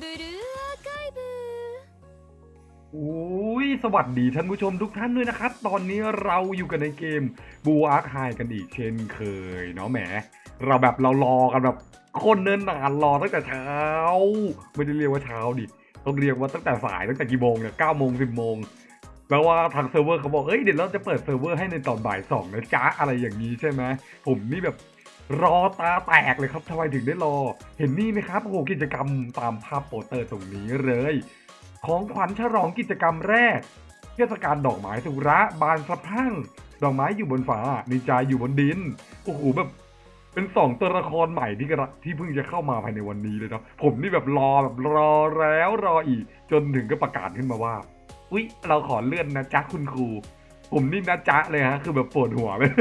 ブルーアーカイブ อุ้ยสวัสดีท่านผู้ชมทุกท่านด้วยนะครับ ตอนนี้เราอยู่กันในเกมบูอาร์คไฮกันอีกเช่นเคยเนาะแหม เราแบบเรารอกันแบบคนเนินนานรอตั้งแต่เช้า ไม่ได้เรียกว่าเช้าดิต้องเรียกว่าตั้งแต่สายตั้งแต่กี่โมงเนี่ยเก้าโมงสิบโมงแล้วว่าทางเซิร์ฟเวอร์เขาบอกเอ้ยเดี๋ยวเราจะเปิดเซิร์ฟเวอร์ให้ในตอนบ่ายสองนะจ๊ะอะไรอย่างนี้ใช่ไหมผมนี่แบบ รอตาแตกเลยครับทำไมถึงได้รอ เห็นนี่ไหมครับโอ้โหกิจกรรมตามภาพโปสเตอร์ตรงนี้เลย ของขวัญฉลองกิจกรรมแรก เทศกาลดอกไม้สุระบานสะพรั่งดอกไม้อยู่บนฟ้านินจาอยู่บนดินโอ้โหแบบเป็นสองตัวละครใหม่ที่กระที่เพิ่งจะเข้ามาภายในวันนี้เลยเนาะผมนี่แบบรอแบบรอแล้วรออีก จนถึงก็ประกาศขึ้นมาว่าอุ๊ยเราขอเลื่อนนะจ๊ะคุณครู ผมนี่นะจ๊ะเลยฮะคือแบบปวดหัวเลย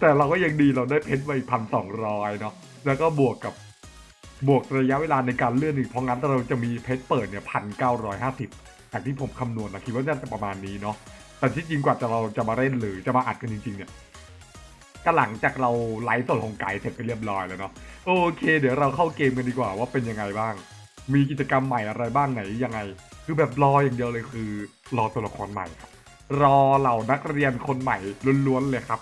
แต่เราก็ยังดีเราได้เพชรไปพันสองร้อยเนาะแล้วก็บวกกับบวกระยะเวลาในการเลื่อนอีกเพราะงั้นเราจะมีเพชรเปิดเนี่ยพันเก้าร้อยห้าสิบจากที่ผมคำนวณนะคิดว่าน่าจะประมาณนี้เนาะแต่ที่จริงกว่าจะเราจะมาเล่นหรือจะมาอัดกันจริงๆเนี่ยก็หลังจากเราไลฟ์สดของไก่เสร็จไปเรียบร้อยแล้วเนาะโอเค เดี๋ยวเราเข้าเกมกันดีกว่าว่าเป็นยังไงบ้าง มีกิจกรรมใหม่อะไรบ้างไหนยังไง คือแบบรออย่างเดียวเลยคือ รอตัวละครใหม่ครับรอเหล่านักเรียนคนใหม่ล้วนๆเลยครับ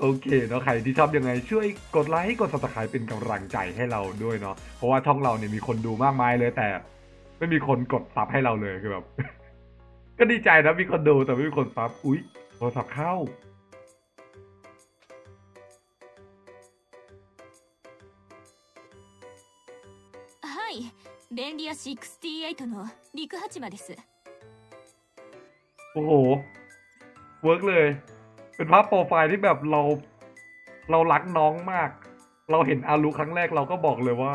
โอเคเนาะใครที่ชอบยังไง ช่วยกดไลค์กด subscribe เป็นกำลังใจให้เราด้วยเนาะเพราะว่าช่องเราเนี่ยมีคนดูมากมายเลยแต่ ไม่มีคนกดซับให้เราเลยคือแบบ ก็ดีใจนะมีคนดูแต่ไม่มีคนซับอุ๊ยโทรศัพท์เข้า はい便利屋68の陸八間です โอ้โห เวิร์กเลย เป็นภาพโปรไฟล์ที่แบบเรา เรารักน้องมาก เราเห็นอารุครั้งแรกเราก็บอกเลยว่า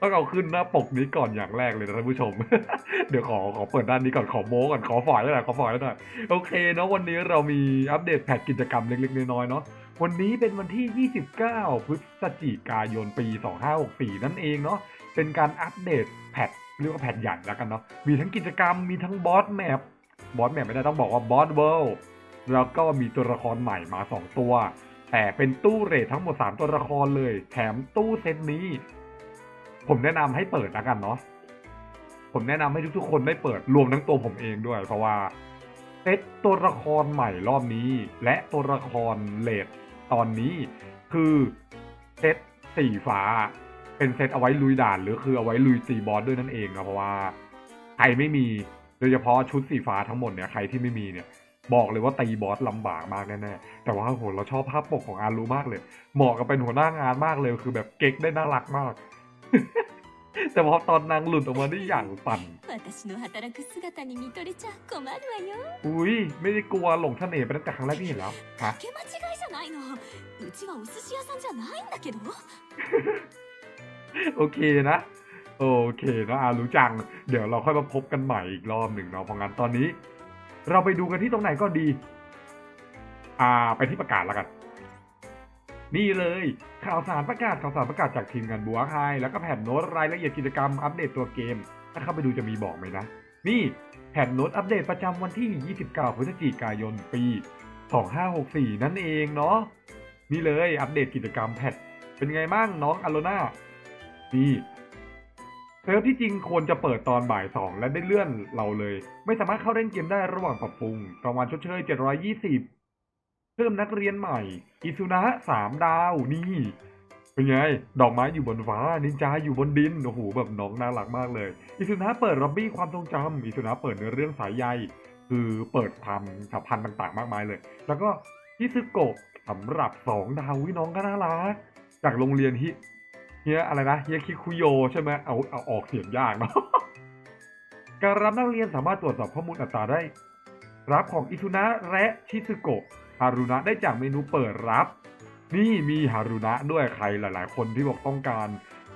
ต้องเอาขึ้นหน้าปกนี้ก่อนอย่างแรกเลยนะท่านผู้ชม เดี๋ยวขอขอเปิดด้านนี้ก่อนขอโม้ก่อนขอฝอยหน่อยขอฝอยหน่อยโอเคเนาะวันนี้เรามีอัปเดตแพทกิจกรรมเล็กๆน้อยๆเนาะวันนี้เป็นวันที่ 29 พฤศจิกายนปี 2564 นั่นเองเนาะเป็นการอัปเดตแพทเรียกว่าแพทใหญ่แล้วกันเนาะมีทั้งกิจกรรมมีทั้งบอสแมปบอสแมปไม่ได้ต้องบอกว่าบอสเวิลด์ แล้วก็มีตัวละครใหม่มา 2 ตัว แต่เป็นตู้เรททั้งหมด 3 ตัวละครเลย แถมตู้เซตนี้ ผมแนะนำให้เปิดแล้วกันเนาะผมแนะนำให้ทุกๆคนได้เปิดรวมทั้งตัวผมเองด้วย เพราะว่าเซตตัวละครใหม่รอบนี้ และตัวละครเลดตอนนี้ คือเซตสีฟ้าเป็นเซตเอาไว้ลุยด่านหรือคือเอาไว้ลุยตีบอสด้วยนั่นเองนะเพราะว่าใครไม่มีโดยเฉพาะชุดสีฟ้าทั้งหมดเนี่ยใครที่ไม่มีเนี่ย บอกเลยว่าตีบอสลำบากมากแน่ๆแต่ว่าโหเราชอบภาพปกของอารูมากเลย เหมาะกับเป็นหัวหน้างานมากเลยคือแบบเก๊กได้น่ารักมาก แต่พอตอนนางหลุดออกมาได้อย่างปั่นอุ้ยไม่ได้กลัวหลงเสน่ห์ไปตั้งแต่ครั้งแรกที่เห็นแล้วฮะโอเคนะโอเคนะอารู้จัง เดี๋ยวเราค่อยมาพบกันใหม่อีกรอบหนึ่งเนาะเพราะงั้นตอนนี้ เราไปดูกันที่ตรงไหนก็ดี อ่า ไปที่ประกาศแล้วกัน นี่เลย ข่าวสารประกาศข่าวสารประกาศจากทีมงานบัวไฮแล้วก็แผ่นโน้ตรายละเอียดกิจกรรมอัปเดตตัวเกม ถ้าเข้าไปดูจะมีบอกไหมนะ นี่แผ่นโน้ตอัปเดตประจำวันที่ 29 พฤศจิกายน ปี 2564 นั่นเองเนาะ นี่เลยอัปเดตกิจกรรมแพทเป็นไงบ้างน้องอโลนานี่ เซิร์ฟที่จริงควรจะเปิดตอนบ่ายสองและได้เลื่อนเราเลย ไม่สามารถเข้าเล่นเกมได้ระหว่างปรับปรุงรางวัลชดเชย 720 เพิ่มนักเรียนใหม่ อิซุนะสามดาวนี่เป็นไง ดอกไม้อยู่บนฟ้า นินจาอยู่บนดิน โอ้โห แบบน้องน่ารักมากเลย อิซุนะเปิดร็อบบี้ความทรงจำอิซุนะเปิดเนื้อเรื่องสายใย คือเปิดความสัมพันธ์ต่างๆ มากมายเลย แล้วก็ฮิซึโกะสำหรับสองดาววิน้องก็น่ารัก จากโรงเรียนฮิ เฮียอะไรนะเฮียคิคุโยใช่ไหมเอาเอาออกเสียงยากเนาะการรับนักเรียนสามารถตรวจสอบข้อมูลอัตราได้ รับของอิซุนะและชิซึโกะฮารุนะได้จากเมนูเปิดรับ นี่มีฮารุนะด้วยใครหลาย ๆ คนที่บอกต้องการ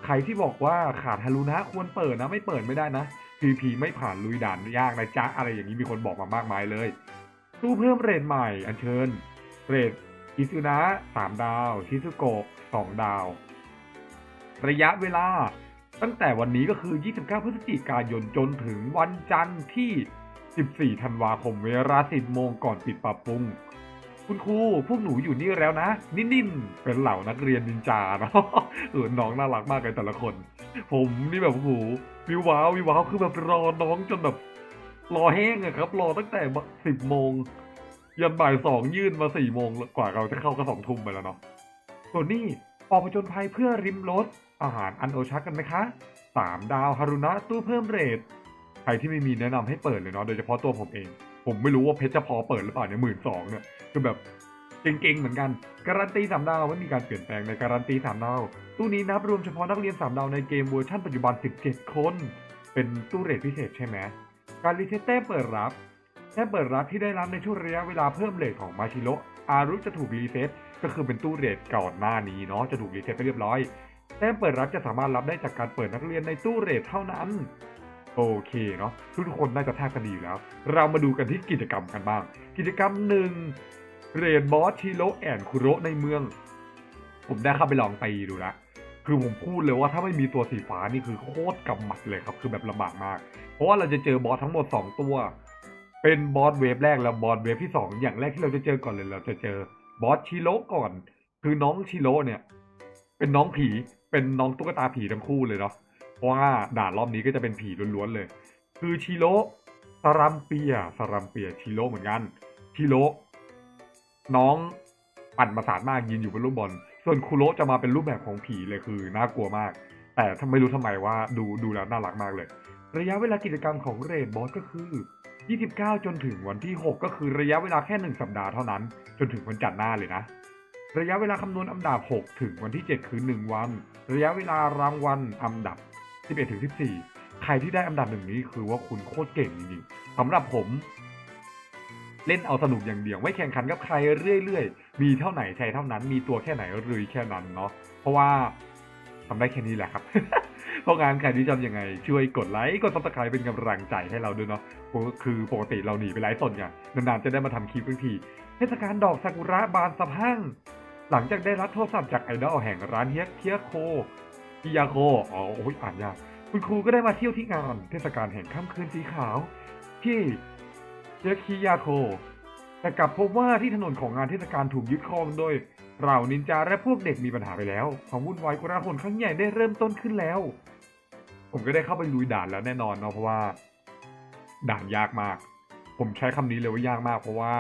ใครที่บอกว่าขาดฮารุนะควรเปิดนะไม่เปิดไม่ได้นะ PVP ไม่ผ่านลุยด่านยากนะจ๊ะอะไรอย่างนี้มีคนบอกมามากมายเลยตู้เพิ่มเรทใหม่อัญเชิญ เรทอิซุนะ3ดาว ชิซุโกะ2ดาว ระยะเวลา ตั้งแต่วันนี้ก็คือ 29 พฤศจิกายนจนถึงวันจันทร์ที่ 14 ธันวาคมเวลา 10 โมงก่อนปิดปรับปรุง คุณครูพวกหนูอยู่นี่แล้วนะ นิ่นๆ เป็นเหล่านักเรียนนินจาเนาะเออน้องน่ารักมากเลยแต่ละคน ผมนี่แบบโอ้โหวิวว้าววิวว้าวคือแบบรอน้องจนแบบรอแห้งอะครับ รอตั้งแต่สิบโมงยันบ่ายสองยื่นมาสี่โมงกว่าเราจะเข้าก็สองทุ่มไปแล้วเนาะส่วนนี้ออกผจญภัยเพื่อริมรส อาหารอันโอชะกันไหมคะสามดาวฮารุนะตู้เพิ่มเรทใครที่ไม่มีแนะนำให้เปิดเลยเนาะโดยเฉพาะตัวผมเอง ผมไม่รู้ว่าเพชรจะพอเปิดหรือเปล่าเนี่ยหมื่นสองเนี่ยคือแบบเก่งๆเหมือนกัน การันตีสามดาวไม่มีการเปลี่ยนแปลงในการันตีสามดาวตู้นี้นับรวมเฉพาะนักเรียนสามดาวในเกมเวอร์ชันปัจจุบัน 17 คน เป็นตู้เรทพิเศษใช่ไหมการรีเซ็ตแต้มเปิดรับแต้มเปิดรับที่ได้รับในช่วงระยะเวลาเพิ่มเรทของมาชิโรอารุจะถูกรีเซ็ตก็คือเป็นตู้เรทก่อนหน้านี้เนาะจะถูกรีเซ็ตไปเรียบร้อย แต้มเปิดรับจะสามารถรับได้จากการเปิดนักเรียนในตู้เรทเท่านั้น โอเคเนาะทุกคนน่าจะทราบกันดีอยู่แล้ว เรามาดูกันที่กิจกรรมกันบ้าง กิจกรรมหนึ่งเรดบอสชิโรแอนคุโรในเมือง ผมได้เข้าไปลองตีดูแล้วคือผมพูดเลยว่าถ้าไม่มีตัวสีฟ้านี่คือโคตรกำหมัดเลยครับ คือแบบลำบากมาก เพราะว่าเราจะเจอบอสทั้งหมด 2 ตัว เป็นบอสเวฟแรกแล้วบอสเวฟที่ 2 อย่างแรกที่เราจะเจอก่อนเลย เราจะเจอบอสชิโร่ก่อน คือน้องชิโร่เนี่ย เป็นน้องผีเป็นน้องตุ๊กตาผีทั้งคู่เลยเนาะเพราะว่าด่านรอบนี้ก็จะเป็นผีล้วนๆเลย คือชิโร่สรัมเปียสรัมเปียชิโร่เหมือนกันชิโร่น้องปั่นประสาทมากยืนอยู่บนลูกบอล ส่วนคุโระจะมาเป็นรูปแบบของผีเลยคือน่ากลัวมาก แต่ทำไม่รู้ทำไมว่าดูดูแล้วน่ารักมากเลย ระยะเวลากิจกรรมของเรดบอสก็คือ 29 จนถึงวันที่ 6 ก็คือระยะเวลาแค่ 1 สัปดาห์เท่านั้น จนถึงวันจันทร์หน้าเลยนะ ระยะเวลาคำนวณอันดับ 6 ถึงวันที่ 7 คือ 1 วัน ระยะเวลารางวัลอันดับ 11 ถึง 14 ใครที่ได้อันดับหนึ่งนี้คือว่าคุณโคตรเก่งจริงๆสำหรับผมเล่นเอาสนุกอย่างเดียวไม่แข่งขันกับใครเรื่อยๆ มีเท่าไหนใช้เท่านั้น มีตัวแค่ไหนรุยแค่นั้นเนาะ เพราะว่าทำได้แค่นี้แหละครับ เพราะงานใครที่จำยังไง ช่วยกดไลค์กดซับสไครป์เป็นกำลังใจให้เราด้วยเนาะ คือปกติเราหนีไปไลฟ์สดไงนานๆจะได้มาทำคลิปทังที เทศกาลดอกซากุระบานสะพั่ง หลังจากได้รับโทรศัพท์จากไอดอลแห่งร้านเฮียเคียโคกิยาโคอ๋อโอ้ยอ่านยากคุณครูก็ได้มาเที่ยวที่งานเทศกาลแห่งค่ำคืนสีขาว ที่เฮียคิยาโคแต่กลับพบว่าที่ถนนของงานเทศกาลถูกยึดครองโดยเหล่านินจาและพวกเด็กมีปัญหาไปแล้ว ความวุ่นวายกราหนครั้งใหญ่ได้เริ่มต้นขึ้นแล้ว ผมก็ได้เข้าไปลุยด่านแล้วแน่นอนเนาะเพราะว่า ด่านยากมาก ผมใช้คำนี้เลยว่ายากมากเพราะว่า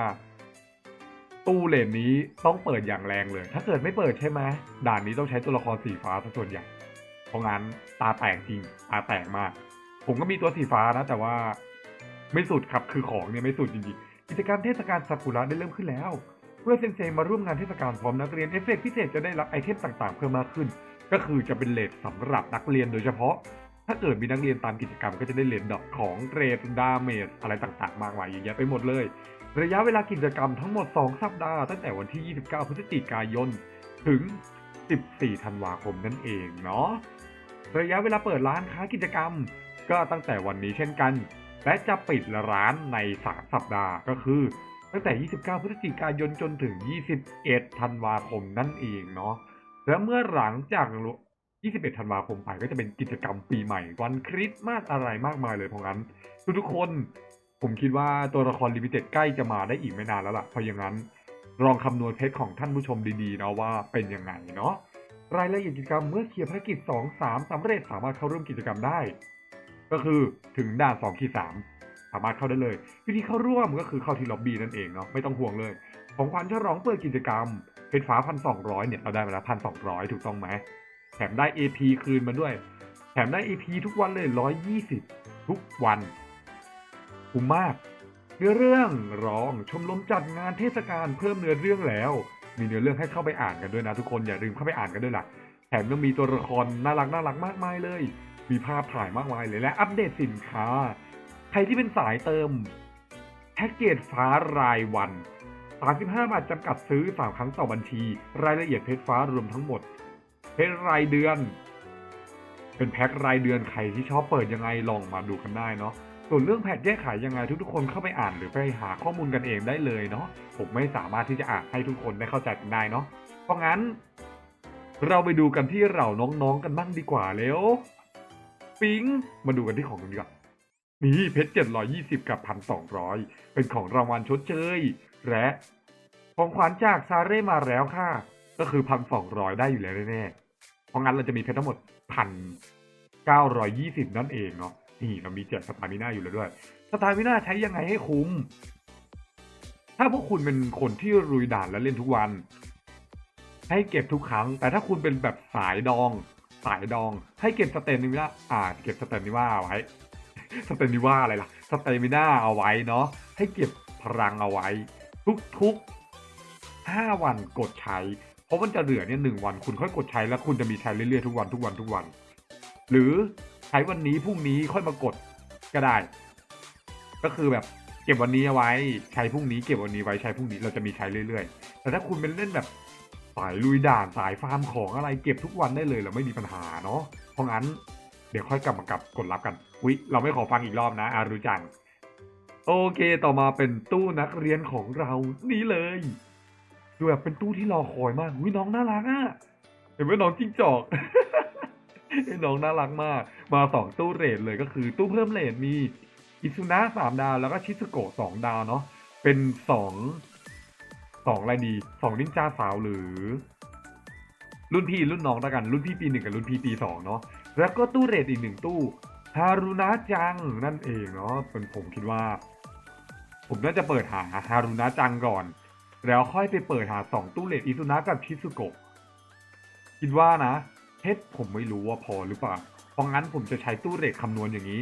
ตู้เลนนี้ต้องเปิดอย่างแรงเลย ถ้าเกิดไม่เปิดใช่ไหมด่านนี้ต้องใช้ตัวละครสีฟ้าซะส่วนใหญ่ เพราะงั้นตาแตกจริงตาแตกมาก ผมก็มีตัวสีฟ้านะแต่ว่าไม่สุดครับคือของเนี่ยไม่สุดจริงๆกิจกรรมเทศกาลซากุระได้เริ่มขึ้นแล้วเมื่อเซนเซมาร่วมงานเทศกาลพร้อมนักเรียนเอฟเฟกต์พิเศษจะได้รับไอเทมต่างๆ เพิ่มมากขึ้น ก็คือจะเป็นเลทสำหรับนักเรียนโดยเฉพาะ ถ้าเกิดมีนักเรียนตามกิจกรรมก็จะได้เลนดอกของเรทดาเมจอะไรต่างๆ มากมายเยอะแยะไปหมดเลย ระยะเวลากิจกรรมทั้งหมด 2 สัปดาห์ตั้งแต่วันที่ 29 พฤศจิกายน ถึง 14 ธันวาคมนั่นเองเนาะ ระยะเวลาเปิดร้านค้ากิจกรรม ก็ตั้งแต่วันนี้เช่นกัน และจะปิดร้านใน 3 สัปดาห์ก็คือ ตั้งแต่ 29 พฤศจิกายนจนถึง 21 ธันวาคมนั่นเองเนาะ และเมื่อหลังจาก 21 ธันวาคมไปก็จะเป็นกิจกรรมปีใหม่วันคริสต์มาสอะไรมากมายเลยเพราะงั้นทุกๆคน ผมคิดว่าตัวละครลิมิเต็ดใกล้จะมาได้อีกไม่นานแล้วล่ะ เพราะอย่างนั้นลองคำนวณเพชรของท่านผู้ชมดีๆนะว่าเป็นยังไงเนาะรายละเอียดกิจกรรมเมื่อเคลียร์ภารกิจ 2 3สำเร็จสามารถเข้าร่วมกิจกรรมได้ ก็คือถึงด่าน2ขีด3สามารถเข้าได้เลย วิธีเข้าร่วมก็คือเข้าที่ล็อบบี้นั่นเองเนาะไม่ต้องห่วงเลย ของขวัญฉลองเปิดกิจกรรมเพชรฟ้าพันสองร้อยเนี่ยเราได้มาแล้วพันสองร้อยถูกต้องไหมแถมได้ AP คืนมาด้วย แถมได้ AP ทุกวันเลยร้อยยี่สิบทุกวัน คุ้มมากเนื้อเรื่องร้องชมรมจัดงานเทศกาลเพิ่มเนื้อเรื่องแล้ว มีเนื้อเรื่องให้เข้าไปอ่านกันด้วยนะทุกคนอย่าลืมเข้าไปอ่านกันด้วยล่ะแถมยังมีตัวละครน่ารักน่ารักมากมายเลย มีภาพถ่ายมากมายเลยและอัปเดตสินค้า ใครที่เป็นสายเติมแพ็กเกจฟ้ารายวัน 35 บาทจำกัดซื้อ 3 ครั้งต่อบัญชี รายละเอียดเพชรฟ้ารวมทั้งหมด เพชรรายเดือน เป็นแพ็ครายเดือนใครที่ชอบเปิดยังไงลองมาดูกันได้เนาะ ส่วนเรื่องแพทแยก้ไขยังไงทุกๆคนเข้าไปอ่านหรือไปหาข้อมูลกันเองได้เลยเนาะผมไม่สามารถที่จะอ่านให้ทุกคนได้เข้าใจกันได้เนาะเพราะงั้น เราไปดูกันที่เราน้องๆกันบ้างดีกว่าเร็วปิ๊งมาดูกันที่ของกันดีกว่านี่เพชรเจ็ดร้อยี่สิบกับพันสองร้อยเป็นของรางวัลชดเชย และของขวัญจากซาเร่มาแล้วค่ะ ก็คือพันสองร้อยได้อยู่แล้วแน่ๆเพราะงั้นเราจะมีเพชรทั้งหมดพัน920 นั่นเองเนาะ นี่เรามีแจกสตามิน่าอยู่แล้วด้วยสตามิน่าใช้ยังไงให้คุ้ม ถ้าพวกคุณเป็นคนที่รุยด่านและเล่นทุกวัน ให้เก็บทุกครั้ง แต่ถ้าคุณเป็นแบบสายดอง สายดอง ให้เก็บสเตมิน่าอ่า เก็บสเตมิน่าเอาไว้สเตมิน่าอะไรล่ะสเตมิน่าเอาไว้เนาะให้เก็บพลังเอาไว้ ทุกๆห้าวันกดใช้ เพราะมันจะเหลือเนี่ยหนึ่งวัน คุณค่อยกดใช้แล้วคุณจะมีใช้เรื่อยๆทุกวันทุกวันทุกวัน หรือ ใช้วันนี้พรุ่งนี้ค่อยมากดก็ได้ ก็คือแบบเก็บวันนี้เอาไว้ใช้พรุ่งนี้เก็บวันนี้ไว้ใช้พรุ่งนี้เราจะมีใช้เรื่อยๆ แต่ถ้าคุณเป็นเล่นแบบสายลุยด่านสายฟาร์มของอะไรเก็บทุกวันได้เลยเราไม่มีปัญหาเนาะเพราะงั้นเดี๋ยวค่อยกลับมากับกดรับกันอุ๊ยเราไม่ขอฟังอีกรอบนะอารุจัง โอเคต่อมาเป็นตู้นักเรียนของเรานี่เลยดูแบบเป็นตู้ที่รอคอยมากอุ้ยน้องน่ารักอะเห็นไหมน้องจิ้งจอก น้องน่ารักมาก มาสองตู้เรทเลยก็คือตู้เพิ่มเรทมีอิซุนะสามดาวแล้วก็ชิซุโกะสองดาวเนาะเป็นสองสองอะไรดีสองนินจาสาวหรือ รุ่นพี่รุ่นน้องแล้วกัน รุ่นพี่ปีหนึ่งกับรุ่นพี่ปีสองเนาะแล้วก็ตู้เรทอีกหนึ่งตู้ฮารุนะจังนั่นเองเนาะเป็นผมคิดว่า ผมน่าจะเปิดหาฮารุนะจังก่อน แล้วค่อยไปเปิดหาสองตู้เรทอิซุนะกับชิซุโกะคิดว่านะ เพชรผมไม่รู้ว่าพอหรือเปล่า เพราะงั้นผมจะใช้ตู้เรทคำนวณอย่างนี้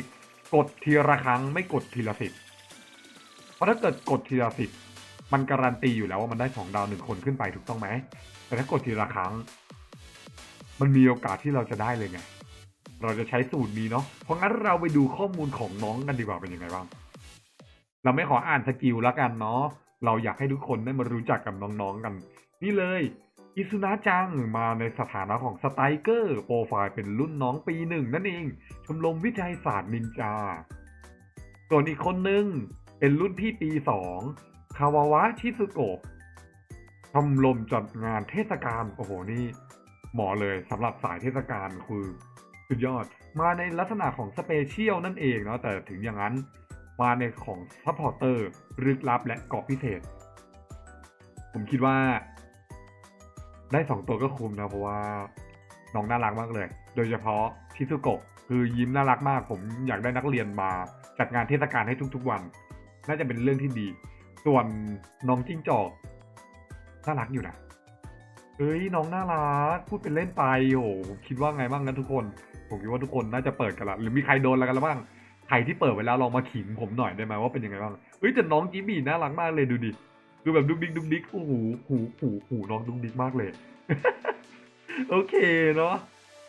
กดทีละครั้งไม่กดทีละสิบเพราะถ้าเกิดกดทีละสิบมันการันตีอยู่แล้วว่ามันได้สองดาวหนึ่งคนขึ้นไปถูกต้องไหม แต่ถ้ากดทีละครั้ง มันมีโอกาสที่เราจะได้เลยไง เราจะใช้สูตรนี้เนาะ เพราะงั้นเราไปดูข้อมูลของน้องกันดีกว่าเป็นยังไงบ้าง เราไม่ขออ่านสกิลแล้วกันเนาะ เราอยากให้ทุกคนได้มารู้จักกับน้องๆกัน นี่เลย อิซุนะจังมาในสถานะของสไตเกอร์โปรไฟล์เป็นรุ่นน้องปีหนึ่งนั่นเอง ชมรมวิจัยศาสตร์นินจา ส่วนอีกคนหนึ่งเป็นรุ่นพี่ปีสองคาวาวะชิซุโกะชมรมจัดงานเทศกาลโอ้โหนี่เหมาะเลยสำหรับสายเทศกาลคือสุดยอด มาในลักษณะของสเปเชียลนั่นเองเนาะแต่ถึงอย่างนั้นมาในของซัพพอร์เตอร์ลึกลับและเกาะพิเศษ ผมคิดว่า ได้สองตัวก็คุ้มนะเพราะว่าน้องน่ารักมากเลย โดยเฉพาะชิซุโกะคือยิ้มน่ารักมาก ผมอยากได้นักเรียนมาจัดงานเทศกาลให้ทุกๆวัน น่าจะเป็นเรื่องที่ดี ส่วนน้องจิ้งจอกน่ารักอยู่นะเอ้ยน้องน่ารักพูดเป็นเล่นไปโอ้โหคิดว่าไงบ้างนะทุกคน ผมคิดว่าทุกคนน่าจะเปิดกันละหรือมีใครโดนอะไรกันแล้วบ้างใครที่เปิดไว้แล้วลองมาขิงผมหน่อยได้ไหมว่าเป็นยังไงบ้างเฮ้ยแต่น้องจิมมี่น่ารักมากเลยดูดิ ดูแบบดุกดิกดุกดิ๊กโอ้โหหูหูหูน้องดุกดิ๊กมากเลย โอเคเนาะ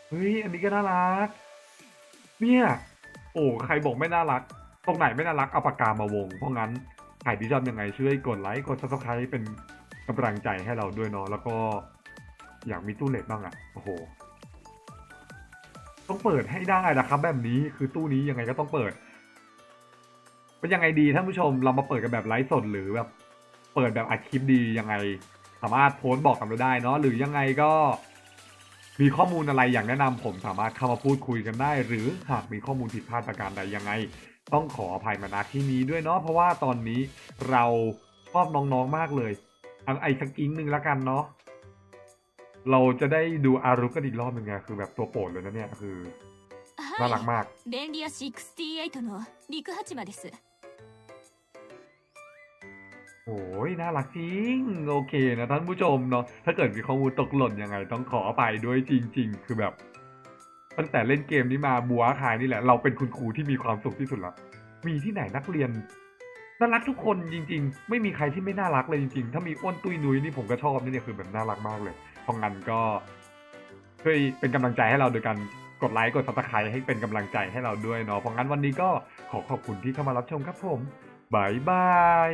เฮ้ยอันนี้ก็น่ารัก เนี่ยโอ้ใครบอกไม่น่ารัก ตรงไหนไม่น่ารักเอาปากกามาวง เพราะงั้นใครที่ชอบยังไงช่วยกดไลค์กด subscribe เป็นกำลังใจให้เราด้วยเนาะแล้วก็อยากมีตู้เลทบ้างอะ่ะโอ้โห ต้องเปิดให้ได้นะครับ แบบนี้คือตู้นี้ยังไงก็ต้องเปิดเป็นยังไงดีท่านผู้ชมเรามาเปิดกันแบบไลฟ์สดหรือแบบ เปิดแบบอัดคลิปดียังไง สามารถโพสต์บอกกันเราได้เนาะหรือยังไงก็มีข้อมูลอะไรอย่างแนะนำผมสามารถเข้ามาพูดคุยกันได้ หรือหากมีข้อมูลผิดพลาดประการใดยังไง ต้องขออภัยมาณที่นี้ด้วยเนาะเพราะว่าตอนนี้เราชอบน้องๆมากเลยเอาไอสักกิ้งหนึ่งแล้วกันเนาะเราจะได้ดูอารุกันอีกรอบหนึ่งไงคือแบบตัวโปรดเลยนะเนี่ยคือน่ารักมาก โอ้ยน่ารักจริง โอเคนะท่านผู้ชมเนาะถ้าเกิดมีข้อมูลตกหล่นยังไง ต้องขออภัยด้วยจริง ๆ คือแบบ ตั้งแต่เล่นเกมนี้มาบัวคายนี่แหละ เราเป็นคุณครูที่มีความสุขที่สุดละมีที่ไหนนักเรียนน่ารักทุกคนจริง ๆ ไม่มีใครที่ไม่น่ารักเลยจริงๆ ถ้ามีอ้วนตุ้ยนุ้ยนี่ผมก็ชอบนี่เนี่ยคือแบบน่ารักมากเลยเพราะงั้นก็ช่วยเป็นกำลังใจให้เราโดยการกดไลค์กดซับสไครต์ให้เป็นกำลังใจให้เราด้วยเนาะเพราะงั้นวันนี้ก็ขอขอบคุณที่เข้ามารับชมครับผมบายบาย